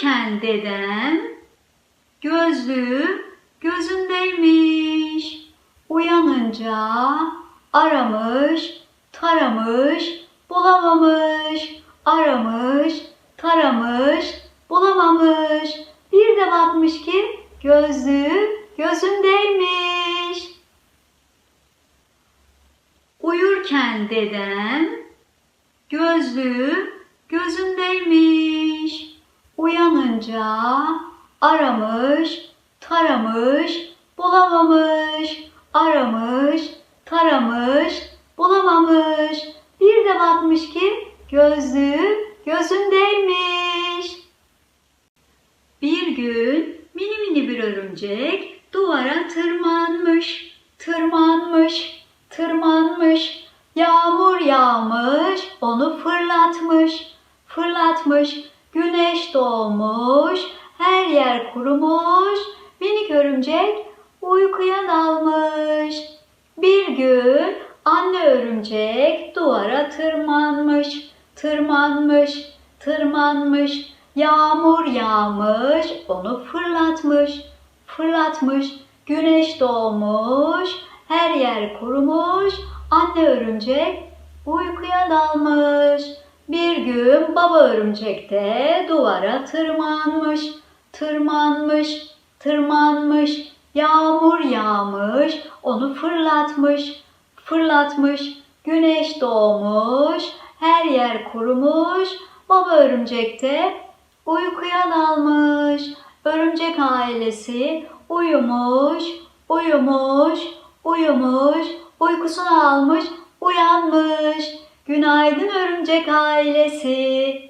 Uyurken dedem gözlüğü gözündeymiş. Uyanınca aramış, taramış, bulamamış. Aramış, taramış, bulamamış. Bir de bakmış ki gözlüğü gözündeymiş. Uyurken dedem gözlüğü gözündeymiş. Uyanınca aramış, taramış, bulamamış. Aramış, taramış, bulamamış. Bir de bakmış ki gözlüğü gözündeymiş. Bir gün mini mini bir örümcek duvara tırmanmış, tırmanmış, tırmanmış. Yağmur yağmış, onu fırlatmış, fırlatmış. Güneş doğmuş, her yer kurumuş. Minik örümcek uykuya dalmış. Bir gün anne örümcek duvara tırmanmış, tırmanmış, tırmanmış. Yağmur yağmış, onu fırlatmış, fırlatmış. Güneş doğmuş, her yer kurumuş. Anne örümcek uykuya dalmış. Bir gün baba örümcek de duvara tırmanmış, tırmanmış, tırmanmış. Yağmur yağmış, onu fırlatmış, fırlatmış. Güneş doğmuş, her yer kurumuş. Baba örümcek de uykuya dalmış. Örümcek ailesi uyumuş, uyumuş, uyumuş, uykusunu almış, uyanmış. Günaydın örümcek ailesi.